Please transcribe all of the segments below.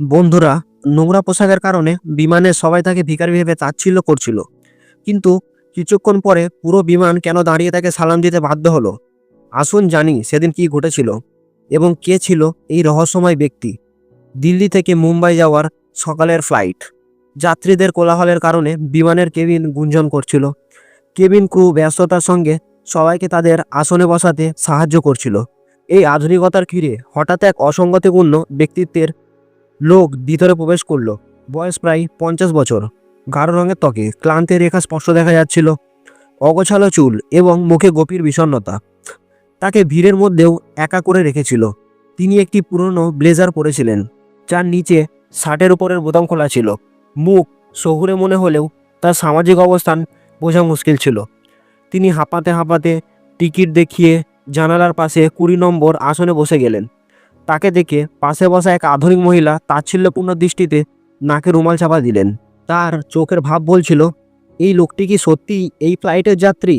বন্ধুরা, নোংরা পোশাকের কারণে বিমানে সবাই তাকে ভিখারি ভেবে তাচ্ছিল্য করছিল। কিন্তু কিছুক্ষণ পরে পুরো বিমান কেন দাঁড়িয়ে তাকে সালাম দিতে বাধ্য হলো? আসুন জানি সেদিন কি ঘটেছিল এবং কে ছিল এই রহস্যময় ব্যক্তি। দিল্লি থেকে মুম্বাই যাওয়ার সকালের ফ্লাইট। যাত্রীদের কোলাহলের কারণে বিমানের কেবিন গুঞ্জন করছিল। কেবিন ক্রু ব্যস্ততার সঙ্গে সবাইকে তাদের আসনে বসাতে সাহায্য করছিল। এই আধুনিকতার ঘিরে হঠাৎ এক অসঙ্গতিপূর্ণ ব্যক্তিত্বের লোক ভিতরে প্রবেশ করল। বয়স প্রায় পঞ্চাশ বছর। গাঢ় রঙের ত্বকে ক্লান্তির রেখা স্পষ্ট দেখা যাচ্ছিল। অগোছালো চুল এবং মুখে গভীর বিষণ্ণতা। তাকে ভিড়ের মধ্যেও একা করে রেখেছিল। তিনি একটি পুরনো ব্লেজার পরেছিলেন, যার নিচে শার্টের উপরের বোতাম খোলা ছিল। মুখ শহুরে মনে হলেও তার সামাজিক অবস্থান বোঝা মুশকিল ছিল। তিনি হাঁপাতে হাঁপাতে টিকিট দেখিয়ে জানালার পাশে কুড়ি নম্বর আসনে বসে গেলেন। তাকে দেখে পাশে বসা এক আধুনিক মহিলা তাচ্ছিল্যপূর্ণ দৃষ্টিতে নাকে রুমাল চাপা দিলেন। তার চোখের ভাব বলছিল, এই লোকটি কি সত্যি এই ফ্লাইটের যাত্রী?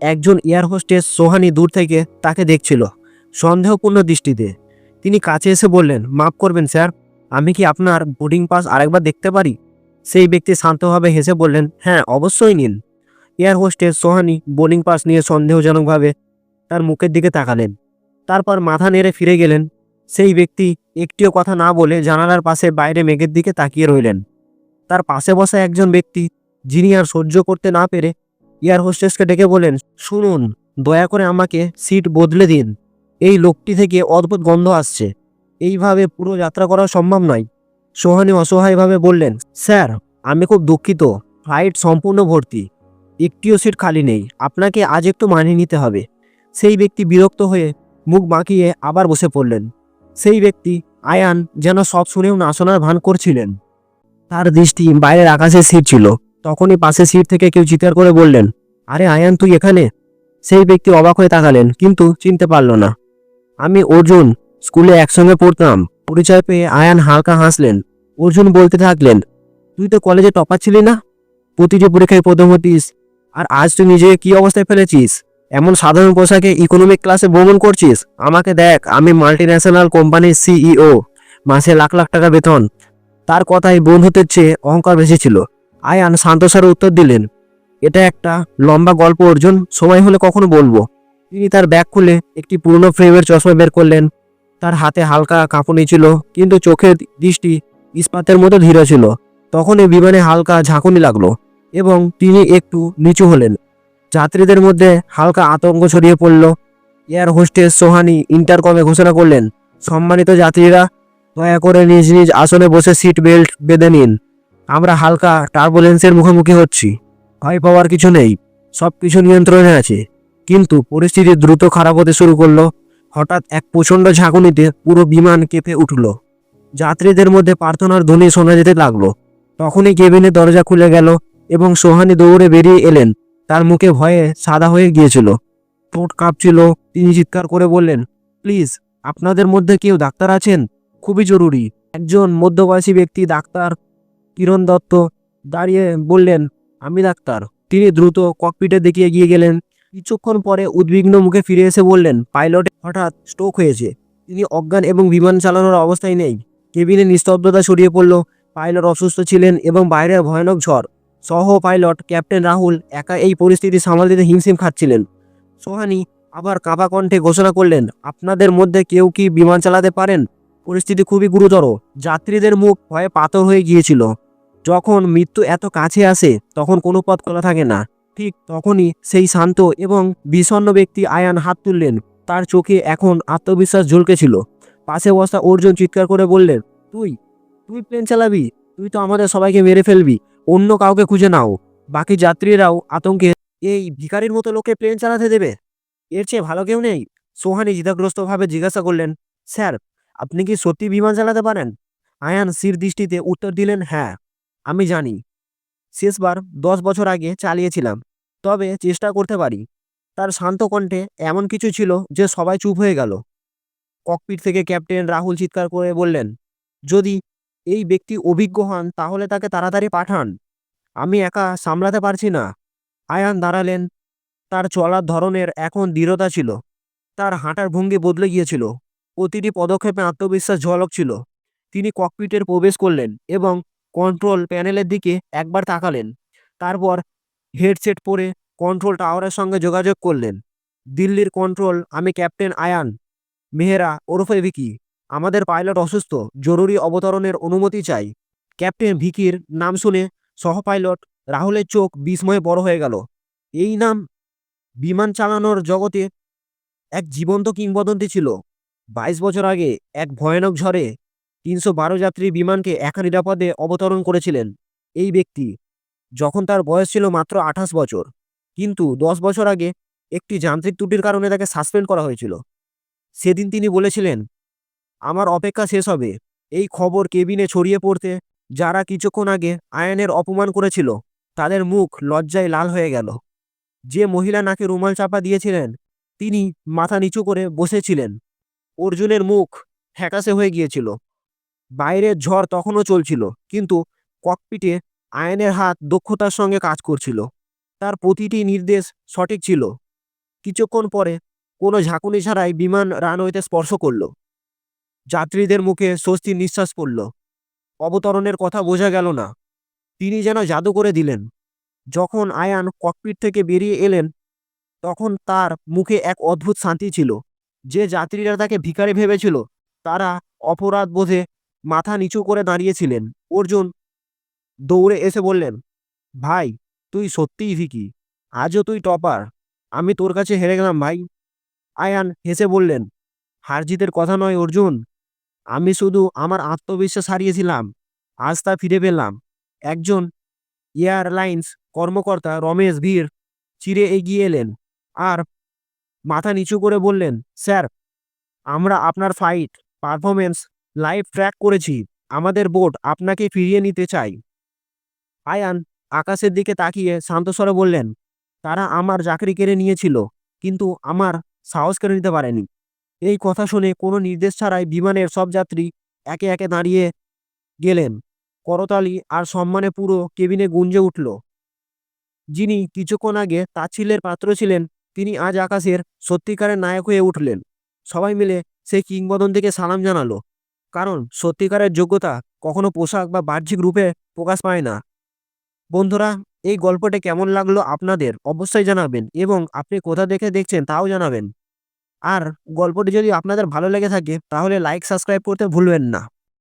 একজন এয়ার হোস্টেস সোহানি দূর থেকে তাকে দেখছিল, সন্দেহপূর্ণ দৃষ্টিতে। তিনি কাছে এসে বললেন, মাফ করবেন স্যার, আমি কি আপনার বোর্ডিং পাস আরেকবার দেখতে পারি? সেই ব্যক্তি শান্তভাবে হেসে বললেন হ্যাঁ অবশ্যই নিন। Air hostess Sohani boarding pass নিয়ে সন্দেহজনকভাবে তার মুখের দিকে তাকালেন। তারপর মাথা নেড়ে ফিরে গেলেন সেই ব্যক্তি একটিও কথা না বলে জানালার পাশে বাইরে মেঘের দিকে তাকিয়ে রইলেন। তার পাশে বসা একজন ব্যক্তি, যিনি আর সহ্য করতে না পেরে এয়ার হোস্টেসকে ডেকে বলেন শুনুন, দয়া করে আমাকে সিট বদলে দিন। এই লোকটি থেকে অদ্ভুত গন্ধ আসছে। এইভাবে পুরো যাত্রা করা সম্ভব নয়। সোহানি অসহায়ভাবে বললেন, স্যার, আমি খুব দুঃখিত। ফ্লাইট সম্পূর্ণ ভর্তি। একটিও সিট খালি নেই। আপনাকে আজ একটু মানিয়ে নিতে হবে। সেই ব্যক্তি বিরক্ত হয়ে মুখ বাঁকিয়ে আবার বসে পড়লেন। সেই ব্যক্তি, আয়ান, যেন সব শুনেও না শোনার ভান করছিলেন। তার দৃষ্টি বাইরের আকাশে সিট ছিল। তখনই পাশে সিট থেকে কেউ চিৎকার করে বললেন, আরে আয়ান, তুই এখানে? সেই ব্যক্তি অবাক হয়ে তাকালেন, কিন্তু চিনতে পারল না। আমি অর্জুন, স্কুলে একসঙ্গে পড়তাম। পরিচয় পেয়ে আয়ান হালকা হাসলেন। অর্জুন বলতে থাকলেন, তুই তো কলেজে টপার ছিলি না? প্রতিটি পরীক্ষায় প্রথম হতিস, আর আজ তুই নিজে কি অবস্থায় ফেলেছিস? এমন সাধারণ পোশাকে ইকোনমিক ক্লাসে ভ্রমণ করছিস? আমাকে দেখ, আমি মাল্টি ন্যাশনাল কোম্পানির সিইও মাসে লাখ লাখ টাকা বেতন। তার কথায় বন্ধুত্বের চেয়ে অহংকার বেশি ছিল। আয়ান শান্তস্বরে উত্তর দিলেন, এটা একটা লম্বা গল্প, অর্জুন। সময় হলে কখনো বলব। তিনি তার ব্যাগ খুলে একটি পুরনো ফ্রেমের চশমা বের করলেন। তার হাতে হালকা কাঁপুনি ছিল, কিন্তু চোখের দৃষ্টি ইস্পাতের মতো ধীর ছিল। তখনই বিমানে হালকা ঝাঁকুনি লাগল, এবং তিনি একটু নিচু হলেন। যাত্রীদের মধ্যে হালকা আতঙ্ক ছড়িয়ে পড়ল। এয়ার হোস্টেস সোহানি ইন্টারকমে ঘোষণা করলেন, সম্মানিত যাত্রীরা, দয়া করে নিজ নিজ আসনে বসে সিট বেল্ট বেঁধে নিন। আমরা হালকা টার্বুলেন্সের মুখোমুখি হচ্ছি। ভয় পাওয়ার কিছু নেই সব কিছু নিয়ন্ত্রণে আছে। কিন্তু পরিস্থিতি দ্রুত খারাপ হতে শুরু করল। হঠাৎ এক প্রচণ্ড ঝাঁকুনিতে পুরো বিমান কেঁপে উঠল। যাত্রীদের মধ্যে প্রার্থনার ধ্বনি শোনা যেতে লাগল। তখনই কেবিনের দরজা খুলে গেল এবং সোহানি দৌড়ে বেরিয়ে এলেন। তার মুখে ভয়ে সাদা হয়ে গিয়েছিল। ঠোঁট কাঁপছিল। তিনি চিৎকার করে বললেন, প্লিজ, আপনাদের মধ্যে কেউ ডাক্তার আছেন? খুবই জরুরি। একজন মধ্যবয়সী ব্যক্তি ডাক্তার কিরণ দত্ত দাঁড়িয়ে বললেন, আমি ডাক্তার। তিনি দ্রুত ককপিটের দিকে এগিয়ে গেলেন। কিছুক্ষণ পরে উদ্বিগ্ন মুখে ফিরে এসে বললেন, পাইলট হঠাৎ স্ট্রোক হয়েছে। তিনি অজ্ঞান এবং বিমান চালানোর অবস্থায় নেই। কেবিনে নিস্তব্ধতা ছড়িয়ে পড়ল। পাইলট অসুস্থ ছিলেন এবং বাইরের ভয়ানক ঝড়। সহ পাইলট ক্যাপ্টেন রাহুল একা এই পরিস্থিতি সামাল দিতে হিমশিম খাচ্ছিলেন। সোহানি আবার কাঁপা কণ্ঠে ঘোষণা করলেন, আপনাদের মধ্যে কেউ কি বিমান চালাতে পারেন? পরিস্থিতি খুবই গুরুতর। যাত্রীদের মুখ ভয়ে পাথর হয়ে গিয়েছিল। যখন মৃত্যু এত কাছে আসে, তখন কোনো পথ খোলা থাকে না। ঠিক তখনই সেই শান্ত এবং বিষণ্ণ ব্যক্তি আয়ান হাত তুললেন। তার চোখে এখন আত্মবিশ্বাস ঝলকেছিল। পাশে বসা অর্জুন চিৎকার করে বললেন, তুই তুই প্লেন চালাবি? তুই তো আমাদের সবাইকে মেরে ফেলবি। অন্য কাউকে খুঁজে নাও। বাকি যাত্রীরাও আতঙ্কে এই ভিখারির মতো লোকে প্লেন চালাতে দেবে। এর চেয়ে ভালো কেউ নেই। সোহানি দ্বিধাগ্রস্তভাবে জিজ্ঞাসা করলেন, স্যার, আপনি কি সত্যি বিমান চালাতে পারেন? আয়ান সির দৃষ্টিতে উত্তর দিলেন হ্যাঁ আমি জানি। শেষবার দশ বছর আগে চালিয়েছিলাম, তবে চেষ্টা করতে পারি। তার শান্ত কণ্ঠে এমন কিছু ছিল যে সবাই চুপ হয়ে গেল। ককপিট থেকে ক্যাপ্টেন রাহুল চিৎকার করে বললেন, যদি এই ব্যক্তি অভিজ্ঞ হন, তাহলে তাকে তাড়াতাড়ি পাঠান। আমি একা সামলাতে পারছি না। আয়ান দাঁড়ালেন। তার চলার ধরনের এখন দৃঢ়তা ছিল। তার হাঁটার ভঙ্গি বদলে গিয়েছিল। প্রতিটি পদক্ষেপে আত্মবিশ্বাস ঝলক ছিল। তিনি ককপিটের প্রবেশ করলেন এবং কন্ট্রোল প্যানেলের দিকে একবার তাকালেন। তারপর হেডসেট পরে কন্ট্রোল টাওয়ারের সঙ্গে যোগাযোগ করলেন। দিল্লির কন্ট্রোল, আমি ক্যাপ্টেন আয়ান। মেহরা, ওরফে ভিকি। আমাদের পাইলট অসুস্থ, জরুরি অবতরণের অনুমতি চাই। ক্যাপ্টেন ভিকির নাম শুনে সহ পাইলট রাহুলের চোখ বিস্ময়ে বড় হয়ে গেল। এই নাম বিমান চালানোর জগতে এক জীবন্ত কিংবদন্তি ছিল। বাইশ বছর আগে এক ভয়ানক ঝড়ে তিনশো বারো যাত্রী বিমানকে একা নিরাপদে অবতরণ করেছিলেন এই ব্যক্তি, যখন তার বয়স ছিল মাত্র আঠাশ বছর। কিন্তু দশ বছর আগে একটি যান্ত্রিক ত্রুটির কারণে তাকে সাসপেন্ড করা হয়েছিল। সেদিন তিনি বলেছিলেন আমার অপেক্ষা শেষ হবে। এই খবর কেবিনে ছড়িয়ে পড়তে যারা কিছুক্ষণ আগে আয়নের অপমান করেছিল, তাদের মুখ লজ্জায় লাল হয়ে গেল। যে মহিলা নাকে রুমাল চাপা দিয়েছিলেন, তিনি মাথা নিচু করে বসেছিলেন। অর্জুনের মুখ ফ্যাকাশে হয়ে গিয়েছিল। বাইরের ঝড় তখনও চলছিল, কিন্তু ককপিটে আয়নের হাত দক্ষতার সঙ্গে কাজ করছিল। তার প্রতিটি নির্দেশ সঠিক ছিল। কিছুক্ষণ পরে কোনো ঝাঁকুনি ছাড়াই বিমান রানওয়েতে স্পর্শ করল। যাত্রীদের মুখে স্বস্তির নিঃশ্বাস পড়ল। অবতরণের কথা বোঝা গেল না। তিনি যেন জাদু করে দিলেন। যখন আয়ান ককপিট থেকে বেরিয়ে এলেন, তখন তার মুখে এক অদ্ভুত শান্তি ছিল। যে যাত্রীরা তাকে ভিখারি ভেবেছিল, তারা অপরাধ বোধে মাথা নিচু করে দাঁড়িয়েছিলেন। অর্জুন দৌড়ে এসে বললেন, ভাই, তুই সত্যিই ভিকি। আজও তুই টপার। আমি তোর কাছে হেরে গেলাম, ভাই। আয়ান হেসে বললেন, হারজিতের কথা নয়, অর্জুন। আমি শুধু আমার আত্মবিশ্বাস হারিয়েছিলাম, আজ তা ফিরে পেলাম। একজন এয়ারলাইন্স কর্মকর্তা রমেশ ভীর চিরে এগিয়ে এলেন আর মাথা নিচু করে বললেন, স্যার, আমরা আপনার ফাইট পারফরমেন্স লাইভ ট্র্যাক করেছি। আমাদের বোট আপনাকে ফিরিয়ে নিতে চাই। আয়ান আকাশের দিকে তাকিয়ে শান্তস্বরে বললেন, তারা আমার চাকরি কেড়ে নিয়েছিল, কিন্তু আমার সাহস কেড়ে নিতে পারেনি। এই কথা শুনে কোনো নির্দেশ ছাড়াই বিমানের সব যাত্রী একে একে দাঁড়িয়ে গেলেন। করতালি আর সম্মানে পুরো কেবিনে গুঞ্জে উঠল। যিনি কিছুক্ষণ আগে তাচ্ছিল্যের পাত্র ছিলেন, তিনি আজ আকাশের সত্যিকারের নায়ক হয়ে উঠলেন। সবাই মিলে সেই কিংবদন্তিকে সালাম জানালো। কারণ সত্যিকারের যোগ্যতা কখনো পোশাক বা বাহ্যিক রূপে প্রকাশ পায় না। বন্ধুরা, এই গল্পটা কেমন লাগল আপনাদের অবশ্যই জানাবেন এবং আপনি কোথা দেখে দেখছেন তাও জানাবেন। আর গল্পটি যদি আপনাদের ভালো লেগে থাকে তাহলে লাইক সাবস্ক্রাইব করতে ভুলবেন না।